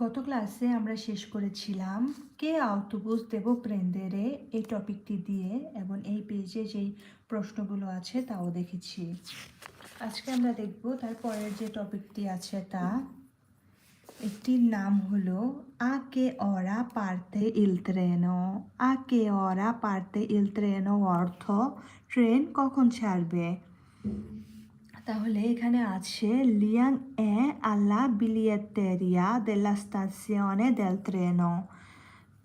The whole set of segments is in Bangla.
গত ক্লাসে আমরা শেষ করেছিলাম, কে আউটোবুস দেব প্রেন্দেরে এই টপিকটি দিয়ে এবং এই পেজে যেই প্রশ্নগুলো আছে তাও দেখেছি। আজকে আমরা দেখব তার পরের যে টপিকটি আছে তা। একটির নাম হলো, আ কে অরা পারতে ইল ট্রেনো আ কে অরা পারতে ইল ট্রেনো অর্থ, ট্রেন কখন ছাড়বে? তাহলে এখানে আছে লিয়াং এ alla biglietteria della stazione দেল treno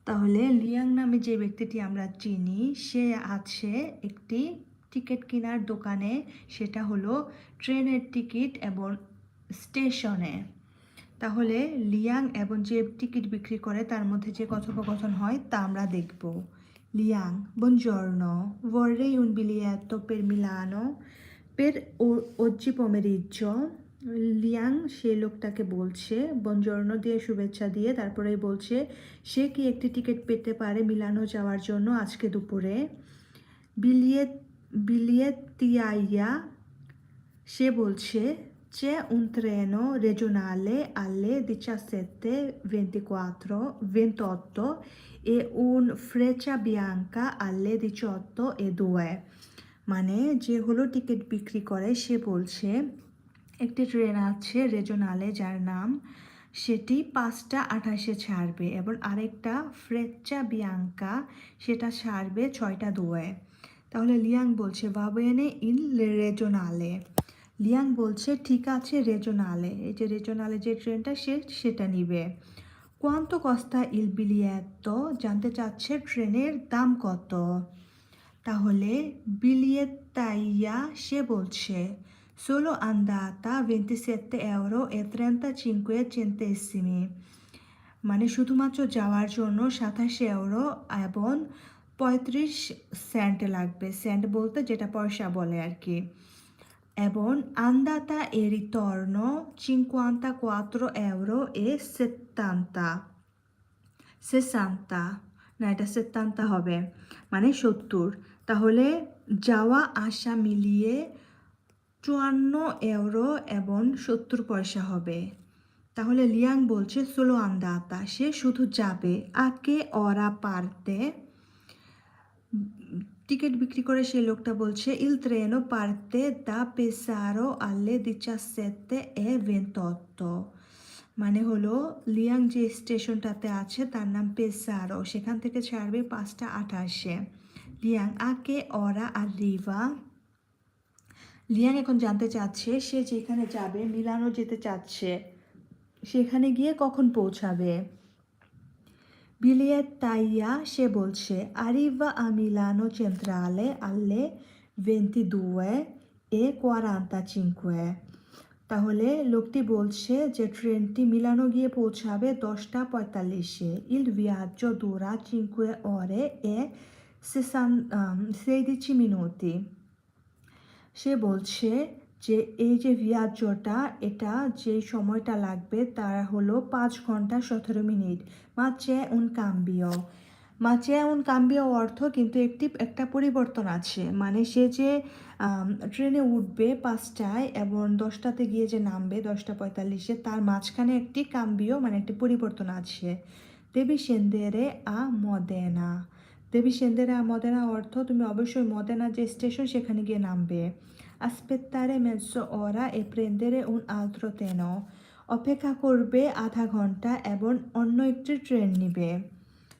তাহলে লিয়াং নামে যে ব্যক্তিটি আমরা চিনি, সে আছে একটি টিকিট কেনার দোকানে, সেটা হলো ট্রেনের টিকিট এবং স্টেশনে। তাহলে লিয়াং এবং যে টিকিট বিক্রি করে, তার মধ্যে যে কথোপকথন হয়, তা আমরা দেখব। লিয়াং, buongiorno, vorrei ইউন biglietto per Milano per o- oggi pomeriggio Liang সেই লোকটাকে বলছে বনজর্ণ দিয়ে শুভেচ্ছা দিয়ে তারপরে বলছে, সে কি একটি টিকিট পেতে পারে মিলানো যাওয়ার জন্য আজকে দুপুরে? বিলিয়েত তিয়াইয়া সে বলছে c'è un treno regionale alle 17.24 28 e un freccia bianca alle 18 e 2 মানে যে হলো টিকিট বিক্রি করে, সে বলছে, একটি ট্রেন আছে রেজনালে যার নাম, সেটি পাঁচটা আঠাশে ছাড়বে এবং আরেকটা ফ্রেচ্চা বিয়াঙ্কা, সেটা ছাড়বে ছয়টা দুয়ে তাহলে লিয়াং বলছে বাবেনে ইন রেজনালে। লিয়াং বলছে, ঠিক আছে রেজনালে। এই যে রেজনালে যে ট্রেনটা, সে সেটা নিবে। কোয়ান্তো কস্তা ইল বিলিয়েত্তো জানতে চাচ্ছে, ট্রেনের দাম কত? তাহলে বিলিয়েত্তাইয়া সে বলছে solo andata 27 euro e 35 centesimi মানে শুধুমাত্র যাওয়ার জন্য সাতাশে ইউরো এবং পঁয়ত্রিশ সেন্ট লাগবে, সেন্ট বলতে যেটা পয়সা বলে আর কি। এবং andata e ritorno 54 euro e 70 সেসান্তা, না এটা সেত্তান্তা হবে মানে সত্তর। তাহলে যাওয়া আসা মিলিয়ে চুয়ান্ন ইউরো এবং সত্তর পয়সা হবে। তাহলে লিয়াং বলছে, সোলো আন্দাতা সে শুধু যাবে। আকে অরা পারতে। টিকিট বিক্রি করে সেই লোকটা বলছে, ইল ট্রেনো পারতে, দা পেসারো আল্লে দিচাসেতে এ ভেন্তত্ত। মানে হলো, লিয়াং যে স্টেশনটাতে আছে, তার নাম পেসারো। সেখান থেকে ছাড়বে পাঁচটা আঠাশে। লিয়াং আকে অরা আর রিভা লিয়াং এখন জানতে চাচ্ছে, সে যেখানে যাবে, মিলানো যেতে চাচ্ছে, সেখানে গিয়ে কখন পৌঁছাবে? বিলিয়েত তাইয়া সে বলছে, আরিভা a Milano centrale alle 22 e 45 তাহলে লোকটি বলছে যে, ট্রেনটি মিলানো গিয়ে পৌঁছাবে দশটা পঁয়তাল্লিশে। ইল viaggio dura 5 ore e 16 minuti সে বলছে যে এই যে ভিয়াজ্যটা এটা যে সময়টা লাগবে, তার হলো পাঁচ ঘণ্টা সতেরো মিনিট। মাচে উন কাম্বিও। মাচে উন কাম্বিও অর্থ কিন্তু একটি, একটা পরিবর্তন আছে। মানে সে যে ট্রেনে উঠবে পাঁচটায় এবং দশটাতে গিয়ে যে নামবে, দশটা পঁয়তাল্লিশে, তার মাঝখানে একটি কাম্বিও মানে একটি পরিবর্তন আছে। দেবী সেন্দেরে আ মদেনা। দেবী সেন্দেরে, মদেনা অর্থ তুমি অবশ্যই মদেনা যে স্টেশন সেখানে গিয়ে নামবে। aspettare mezz'ora e prendere un altro treno অপেক্ষা করবে আধা ঘণ্টা এবং অন্য একটি ট্রেন নিবে।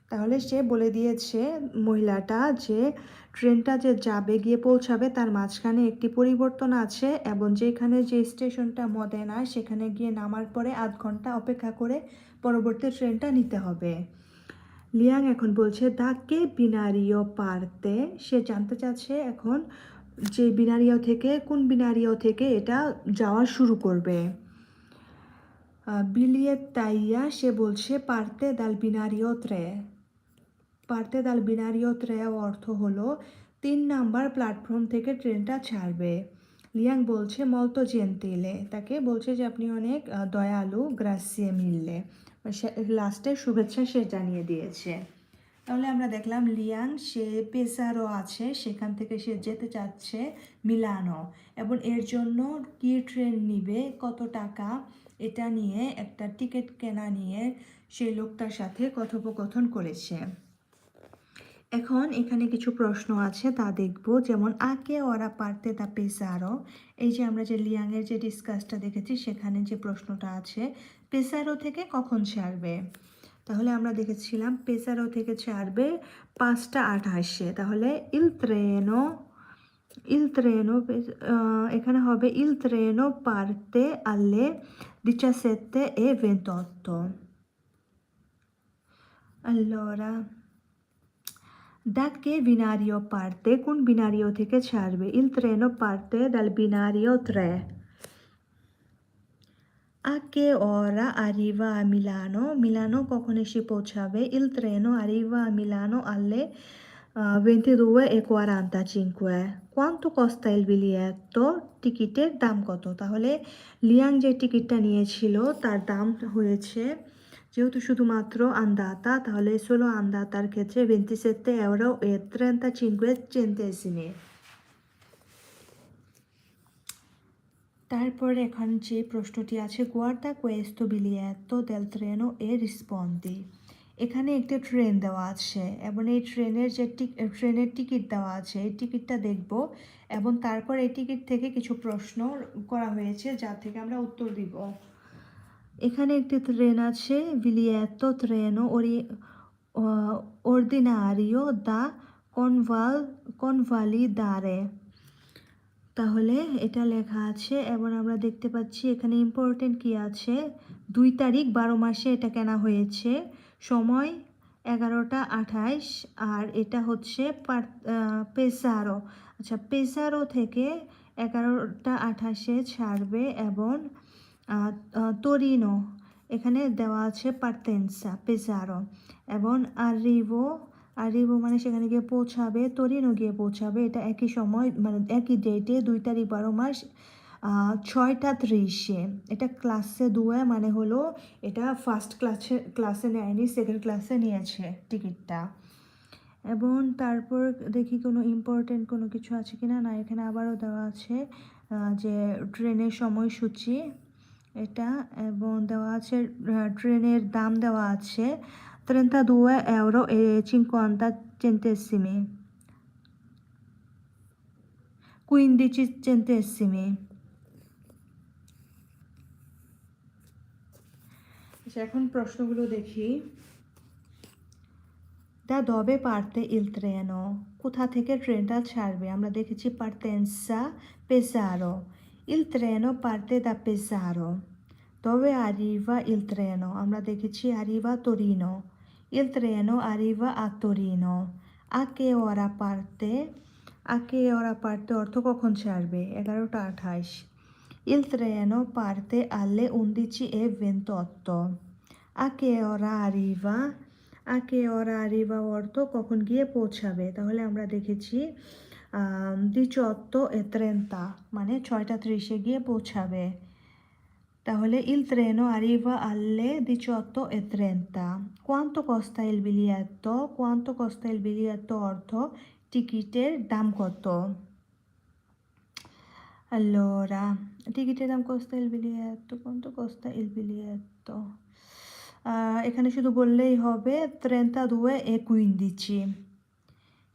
তাহলে সে বলে দিয়েছে মহিলাটা যে ট্রেনটা যে যাবে, গিয়ে পৌঁছাবে, তার মাঝখানে একটি পরিবর্তন আছে এবং যেখানে যে স্টেশনটা মদেনা, সেখানে গিয়ে নামার পরে আধ ঘণ্টা অপেক্ষা করে পরবর্তী ট্রেনটা নিতে হবে। লিয়াং এখন বলছে দা কে বিনারিও পারতে। সে জানতে চাচ্ছে এখন যে বিনারিয়াও থেকে, কোন বিনারিয়াও থেকে এটা যাওয়া শুরু করবে। বিলিয়ে তাইয়া, সে বলছে, পারতে দাল বিনারিও ত্রে পারতে দাল বিনারিও ত্রে অর্থ হলো, তিন নাম্বার প্ল্যাটফর্ম থেকে ট্রেনটা ছাড়বে। লিয়াং বলছে মলতো জেন্তিলে। তাকে বলছে যে, আপনি অনেক দয়ালু, গ্রাসিয়ে মিললে। লাস্টে শুভেচ্ছা সে জানিয়ে দিয়েছে। তাহলে আমরা দেখলাম লিয়াং সে পেসারও আছে, সেখান থেকে সে যেতে চাচ্ছে মিলানো। এবং এর জন্য কি ট্রেন নিবে, কত টাকা, এটা নিয়ে একটা টিকিট কেনা নিয়ে সেই লোকটার সাথে কথোপকথন করেছে। এখন এখানে কিছু প্রশ্ন আছে, তা দেখব। যেমন, আকে ওরা পারতে তা পেসারো? এই যে আমরা যে লিয়াংয়ের যে ডিসকাসটা দেখেছি, সেখানে যে প্রশ্নটা আছে, পেসারো থেকে কখন ছাড়বে? তাহলে আমরা দেখেছিলাম, পেসারো থেকে ছাড়বে পাঁচটা আঠাশে। তাহলে ইল ট্রেনো ইল ট্রেনো এখানে হবে, ইল ট্রেনো পারতে alle 17 e 28 allora da che binario parte কোন বিনারিও থেকে ছাড়বে il treno parte dal binario 3 a che ora arriva a Milano Milano কখন এসে পৌঁছাবে il treno arriva a Milano alle uh, 22:45 quanto costa il biglietto টিকিটের দাম কত তাহলে লিয়াং যে টিকিটটা নিয়েছিল তার দাম হয়েছে যেহেতু শুধুমাত্র আন্দাতা, তাহলে solo আন্দাতার ক্ষেত্রে 27 euro e 35 centesimi তারপরে এখন যে প্রশ্নটি আছে, গুয়ার্দা কোয়েস্তো বিলিয়েতো দেল ট্রেনো এ রিসপন্দি এখানে একটি ট্রেন দেওয়া আছে, এবং এই ট্রেনের যে ট্রেনের টিকিট দেওয়া আছে, এই টিকিটটা দেখব, এবং তারপর এই টিকিট থেকে কিছু প্রশ্ন করা হয়েছে, যা থেকে আমরা উত্তর দিব। এখানে একটি ট্রেন আছে বিলিয়েতো ট্রেনো ওরি অর্দিনারিও দা কনভাল, কনভালি দারে। তাহলে এটা লেখা আছে। এবং আমরা দেখতে পাচ্ছি এখানে ইম্পর্টেন্ট কি আছে। দুই তারিখ, বারো মাসে এটা কেনা হয়েছে। সময় এগারোটা আঠাইশ, আর এটা হচ্ছে পেসারো। আচ্ছা পেসারো থেকে এগারোটা আঠাশে ছাড়বে এবং তরিনো এখানে দেওয়া আছে পার্তেন্সা পেসারো এবং আরিভো আরিভো মানে সেখানে গিয়ে পৌঁছাবে তরিনো গিয়ে পৌঁছাবে, এটা একই সময় মানে একই ডেটে দুই তারিখ বারো মাস ছয়টা ত্রিশে। এটা ক্লাসে দুয়ে মানে হলো এটা ফার্স্ট ক্লাসে ক্লাসে নেয়নি সেকেন্ড ক্লাসে নিয়েছে টিকিটটা। এবং তারপর দেখি কোনো ইম্পর্টেন্ট কোনো কিছু আছে কি না না এখানে আবারও দেওয়া আছে যে ট্রেনের সময়সূচি। এটা, এবং দেওয়া আছে ট্রেনের দাম দেওয়া আছে 32 euro e 50 centesimi 15 centesimi আচ্ছা এখন প্রশ্নগুলো দেখি। দা দবে পারতে ইল ট্রেনো কোথা থেকে ট্রেনটা ছাড়বে? আমরা দেখেছি পারতেন্সা পেসারো। ইল ট্রেনো পারতে দা পেসারো দবে আরিভা ইল ট্রেনো আমরা দেখেছি আরিভা তোরিনো Il treno arriva a Torino. A che ora parte? A che ora parte অর্থ কখন ছাড়বে এগারোটা আঠাশ Il treno parte alle 11.28. A che ora arriva? A che ora arriva অর্থ কখন গিয়ে পৌঁছাবে তাহলে আমরা দেখেছি দিচত্তো এ ত্রেন্তা মানে ছয়টা ত্রিশে গিয়ে পৌঁছাবে তাহলে il treno arriva alle 18.30 quanto costa il biglietto quanto costa il biglietto অর্থ টিকিটের দাম কত allora টিকিটের দাম costa il biglietto quanto costa il biglietto এখানে শুধু বললেই হবে 32 e 15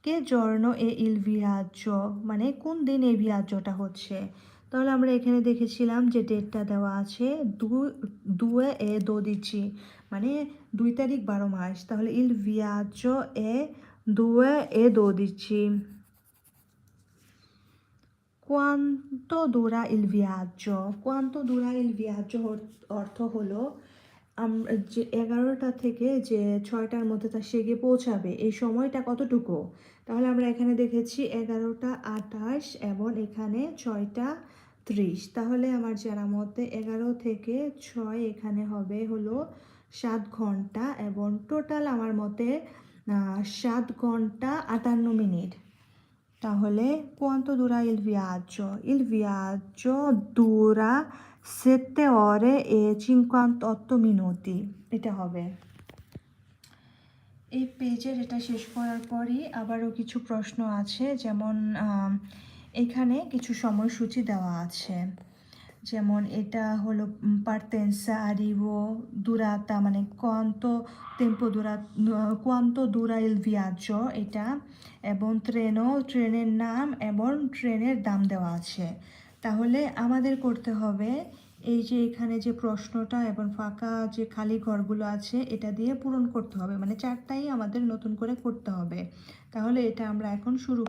কে জর্ণ এ il viaggio মানে কোন দিন এই ভিয়াজ্যটা হচ্ছে? তাহলে আমরা এখানে দেখেছিলাম যে ডেটটা দেওয়া আছে দু, দুয়ে এ দো দিচ্ছি মানে দুই তারিখ বারো মাস। তাহলে ইল ভিয়াজো এ দুয়ে এ দো দিচ্ছি। কোয়ান্ত দূরা ইল ভিয়াজ্য কোয়ান্ত দূরা ইল ভিয়াজ্য অর্থ হলো যে এগারোটা থেকে যে ছয়টার মধ্যে তা সে গিয়ে পৌঁছাবে, এই সময়টা কতটুকু? তাহলে আমরা এখানে দেখেছি এগারোটা আঠাশ এবং এখানে ছয়টা ত্রিশ। তাহলে আমার জানা মতে এগারো থেকে ছয় এখানে হবে হলো সাত ঘণ্টা এবং টোটাল আমার মতে সাত ঘণ্টা আটান্ন মিনিট। তাহলে il viaggio? Il viaggio dura 7 ore e 58 minuti এটা হবে। এই পেজের এটা শেষ করার পরই আবারও কিছু প্রশ্ন আছে, যেমন এখানে কিছু সময়সূচি দেওয়া আছে। যেমন, এটা হলো partenza arrivo durata মানে quanto tempo dura quanto dura il viaggio এটা। এবং ট্রেনও ট্রেনের নাম এবং ট্রেনের দাম দেওয়া আছে। তাহলে আমাদের করতে হবে এই যে এখানে যে প্রশ্নটা এবং ফাঁকা যে খালি ঘরগুলো আছে, এটা দিয়ে পূরণ করতে হবে। মানে চারটাই আমাদের নতুন করে করতে হবে। তাহলে এটা আমরা এখন শুরু